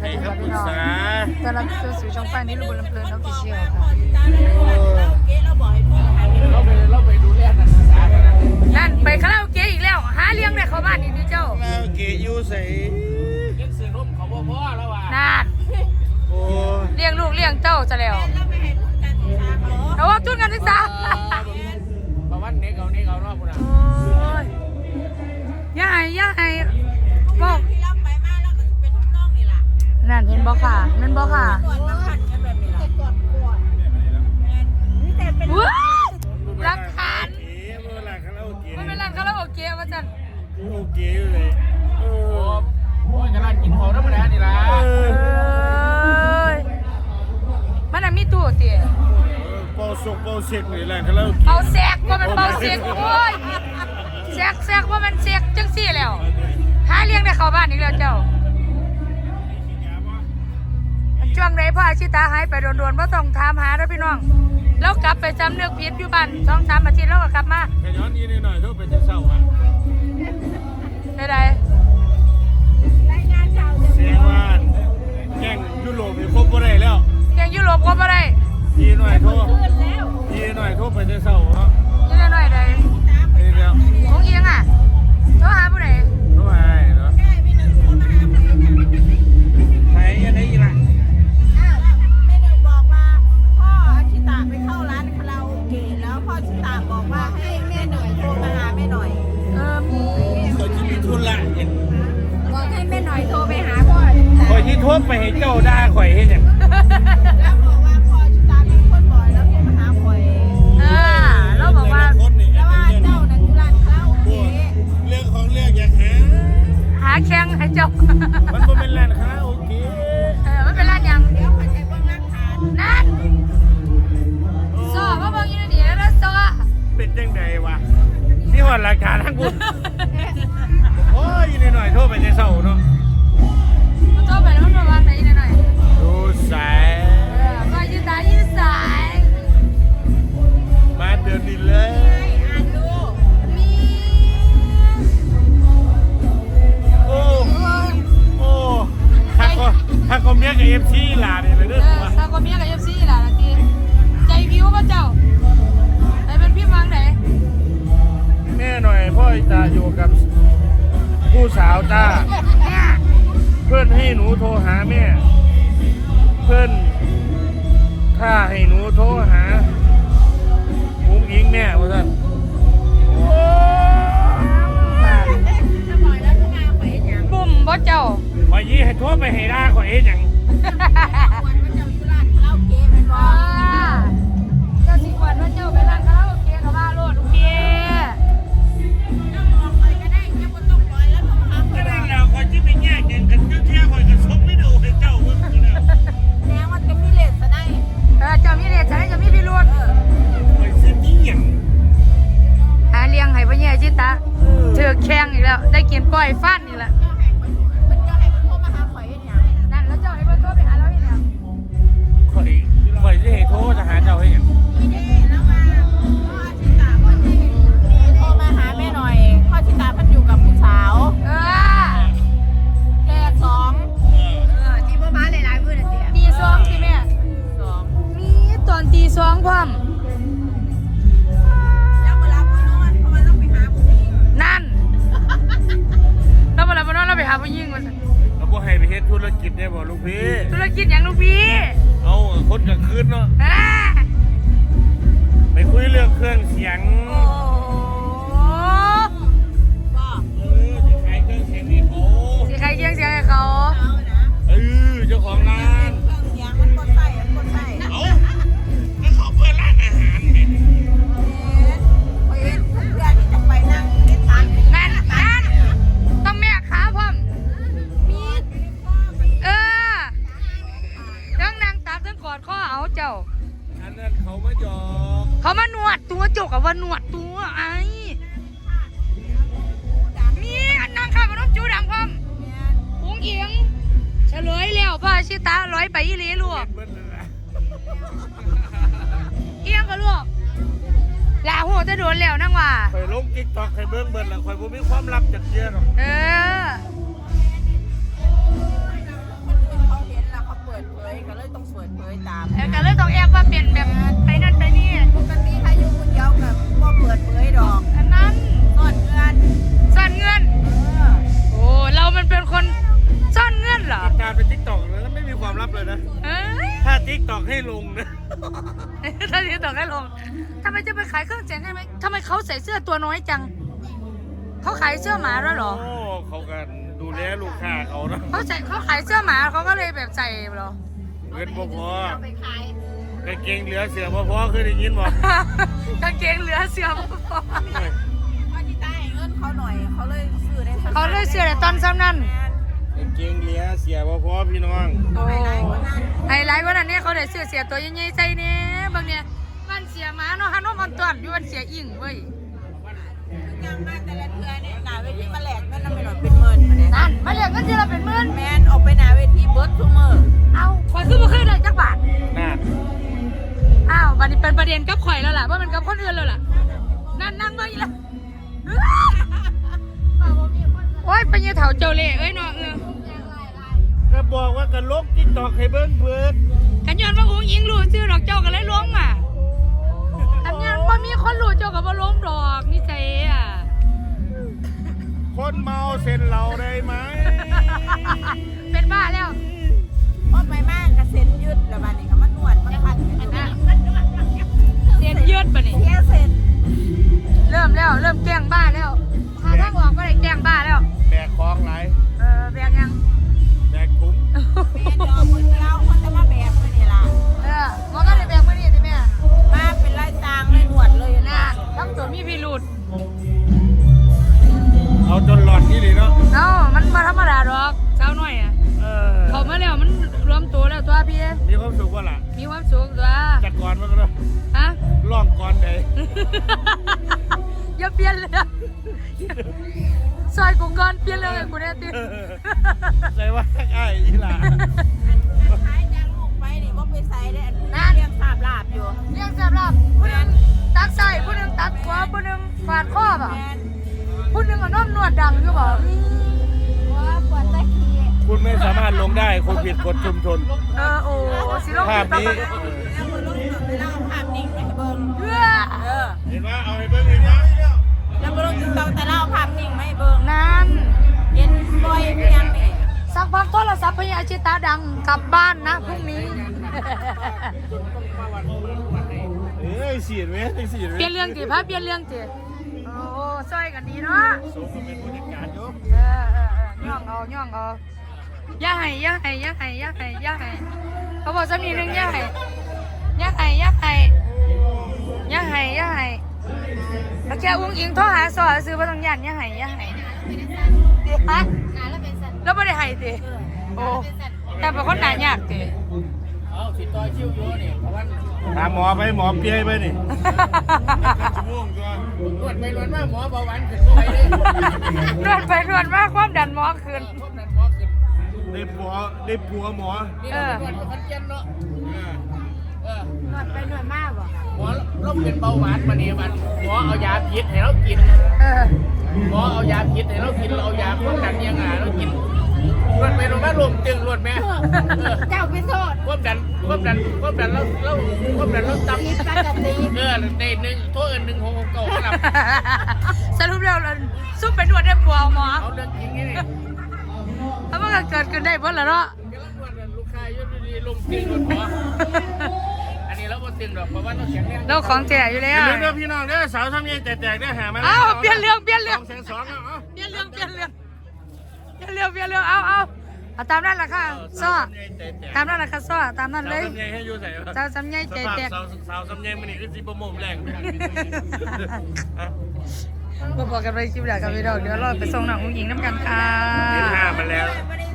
ให้คำปรึกษาต้อนรับสู่สู่ช่องฟ้านี้ลูกบนลำเพลินน้องฟิเชียลค่ะนั่นไปคาราโอเกะอีกแล้ว หาเลี้ยงได้เข้าบ้านอีกทีเจ้าคาราโอเกะอยู่ใส่ยังซื้อร่มเขาบ่พอแล้วว่ะนั่นเลี้ยงลูกเลี้ยงเจ้าจะแล้วเอาว่าทุนการศึกษาประวันเน็กเอาเน็กเอารอบพุ่นน่ะโอ้ยอย่าให้ย่าให้บอก นั่นเห็นบ่ค่ะนั่นบ่ค่ะว้าวรักฐานเอ๋เมื่อไหร่คาราโอเกะมันเป็นร้านคาราโอเกะว่าจันโอเกะอยู่เลยเอโอ้อโหกำลังกินของธรรมดานี่ล่ะเอเออ้ยมันน่ะมีตู้เตี๋ยเป่าสุกเป่าเสกนี่แหละคาราโอเกะเป่าแซกว่ามันเป่าแซกโอ้ยแซกแซกว่ามันแซกจังซี่แล้วหาเลี้ยงได้เข้าบ้านอีกแล้วเจ้า ช่วงไหนพ่ออาชิตาหายไปโดนๆว่าต้องถามหาแล้วพี่น้อง แล้วกลับไปจำเนื้อพิษอยู่บ้านสองสามอาทิตย์แล้วก็กลับมา ขย้อนอีนิดหน่อยเท่าไปจะเศร้าอะ ด่าข่อยเห็นอย่างแล้วบอกว่าพ่ออาชิตาเป็นคนบ่อยแล้วโทรมาหาข่อยเออแล้วบอกว่าคนนี่แล้วว่าเจ้านั่นอยู่ร้านคาราโอเกะเรื่องของเรื่องอยากหาหาแข้งให้เจ้ามันก็เป็นร้านคาราโอ จะอยู่กับผู้สาวจ้าเนี่ยเพื่อนให้หนูโทรหาแม่ เพื่อนถ้าให้หนูโทรหาหุงยิงแม่ว่าท่านโอ้ถ้าบ่อยแล้วโทรมาข่อยเห็นหยังบุ่มป่ะเจ้าขอยี่ให้โทรไปให้ได้ขอเอ็นอย่างควรว่าเจ้าอยู่ร้ ว่าหนวดตัวไอ้นี่อันนังข้าวมันต้อจูดังพร้อมอุ้งเอียงเฉลยแล้วพ่อชิตาร้อยไปอีเลีลูกเอียงกับลูกลาหัวจะโดนแล้วนั่งว่าคอยลงกิ๊กตอกให้เบิ้งเบิ้งละคอยบ่มีความลับจากเยอะหรอกเออก็เลยต้องเปิดเผยตามก็เลยต้องแอบว่าเปลี่ยนแบบไปนั่นไปนี่ แบเปิดเผยดอกอันนั้นซ่อนเงินซ่อนเงินออโอ้เราเป็นคนซ่อนเงื่อนเหรอการเป็นทิกตอกแล้วไม่มีความลับเลยนะถ้าทิกตอกให้ลงนะ ถ้าเรียต่อได้ลงทำไมจะไปขายเครื่องเสีงได้ไหมทำไมเขาใส่เสื้อตัวน้อยจัง เขาขายเสื้อหมาแล้วเหรอเขากันดูแลลูกค้าเขานะเขาใส่เขาขายเสื้อหมาเขาก็เลยแบบใส่เหรอเงินพอเอาไปขาย กางเกงเหลือเสือบ่พอเคยได้ยินบ่กางเกงเหลือเสื้อบ่พอว่าที่ใต้เงินเขาหน่อย เขาเลยซื้อได้เขาเลยเสื้อแต่ตอนซ้ำนั่นกางเกงเหลือเสือบ่พอพี่น้องโอ้ไฮไลท์วันนั้นเนี่ยเขาได้เสื้อเสียตัวใหญ่ๆใส่เนี่ยบางเนี่ยมันเสียหมาเนาะฮานอมอันตวนอยู่มันเสียอิงเว้ยยังมาแต่ละเทือเนี่ยหนาเวทีมาแหลกเงินเราไม่หน่อยเป็นหมื่นมาเนี่ยนั่นมาเรียกเงินเดือนละเป็นหมื่นแมนออกไปหนาเวทีเบิร์ดทูเมอร์เอาข่อยคือบ่เคยได้จักบาทน่ะอ้าวบัดนี้เป็นประเด็นกับข่อยแล้วล่ะว่ามันกับคนอื่นแล้วล่ะ นั่นนั่งเบิ่งอีกแล้วโอ้ยไปยืนเถาเจ้าเล่ห์เอ้ยเนาะเออก็บอกว่ากันลบทิกตอกให้เบิ่งเบิดกันย้อนว่าอุ้งยิงรู้ชื่อดอกเจ้าก็เลยล้วงมาอันย้อนว่ามีคนรู้เจ้าก็บ่ล้มดอกนี่ใจอะ คนเมาเซ็นเราได้ไหม เป็นบ้าแล้วพอไปมา อย่าเปลี่ยนเลยอะซอยกูก่อนเปลี่ยนเลยกูเนี่ยติใจว่าไอ้อีหล่ะขายจางลูกไปนี่ว่าไปใส่ได้อันเรียงสาบลาบอยู่เรียกสำหรับผู้หนึงตักใส่ผู้หนึงตักขวาผู้หนึงฝาดข้อป่ะแมนผู้หนึงก็น้อมนวดดังอยู่บ่ว่าปวดตะขี้คุณไม่สามารถลงได้คุณผิดกฎชุมชนเออโอ้สิลงภาพนี้ เออเห็นว่าเอาให้เบิ่งอีกนะแล้วมือลูกติ๊กต็อกแต่เราเอาภาพนิ่งมาให้เบิ่งนั่นเย็นบ่อยเพียงนี่สักพักโทรศัพท์พยาชิตาดังกลับบ้านนะพรุ่งนี้ เอ้ยสีดไหมสีดไหมเปลี่ยนเรื่องจีพะเปลี่ยนเรื่องจีโอ้โหซอยกันดีเนาะสมกับเป็นผู้จัดการอยกเออเออเออย่องเอาย่องเอาอย่าให้อย่าให้อย่าให้อย่าให้อย่าให้เขาบอกสักนิดนึงอย่าให้อย่าให้อย่าให้อย่า แล้วแค่อุ้งอิงโทรหาสอซื้อมาต้องยันอย่าให้อย่าให้เดี๋ยวฮะแล้วไม่ได้ให้ติโอ้แต่เป็นคนหนายากติเอาสิต่อคิวอยู่นี่เพราะว่าถามหมอไปหมอเปียไปนี่ชั่วโมงก่อนนวดไปนวดมาหมอเบาหวานขึ้นบ่ไหวเลยนวดไปนวดมาความดันหมอขึ้นพวกนั้นหมอขึ้นได้ผัวได้ผัวหมอนี่เราไปนวดอยู่คันเย็นเนาะเออนวดไปนวดมาบ่ หมอเราเป็นเบาหวานมาเนี่ยมันหมอเอายาพิษให้เรากินเออหมอเอายาพิษให้เรากินเราเอายาพวกดันยังไงเรากินรวดไปลงมาลมตึงรวดแม่เจ้าเป็นโทษควบดันควบดันควบดันเราเราควบดันเราต่ผิดปกติำเออในหนึ่งโทษเอินหนึ่งหกหกเก้าครับสรุปแล้วเราซุปไปนวดได้ปัวหมอเอาเรื่องจริงนี่นี่แล้วมันก็เกิดขึ้นได้เพิ่นละเนาะกำลังนวดกันลูกค้าอยู่ดีๆลงตึงรวดหมออันนี้เราบ่ ตึงดอกเพราะว่าเราแข็งแรงเราของแจ๋อยู่อแล้ย่าว ลืมเด้อพี่น้องเด้อสาวทำยังแตกๆได้อหามาเอ้าเปลี่ยนเรื่องเปลี่ยนเรื่อง สองแสนสองแล้วเอ้าเปลี่ยนเรื่องเปลี่ยนเรื่องเปลี่ยนเรื่องเปลี่ยนเรื่องเอาเอาเอาตามนั้นล่ะค่ะซ้อตามนั้นล่ะค่ะซ้อตามนั้นสาวเลยทำยังให้อยู่ใส่สาวสำใยใจแตกสาวสาวสำยังมันนี่คือสิบโมงแรงบ่บอกกันไปคลิปแรกกับพี่ดอกเดี๋ยวเราไปส่งน้องผู้หญิงน้ำกันค่ะ เห็นหน้ามันแล้ว ไม่ได้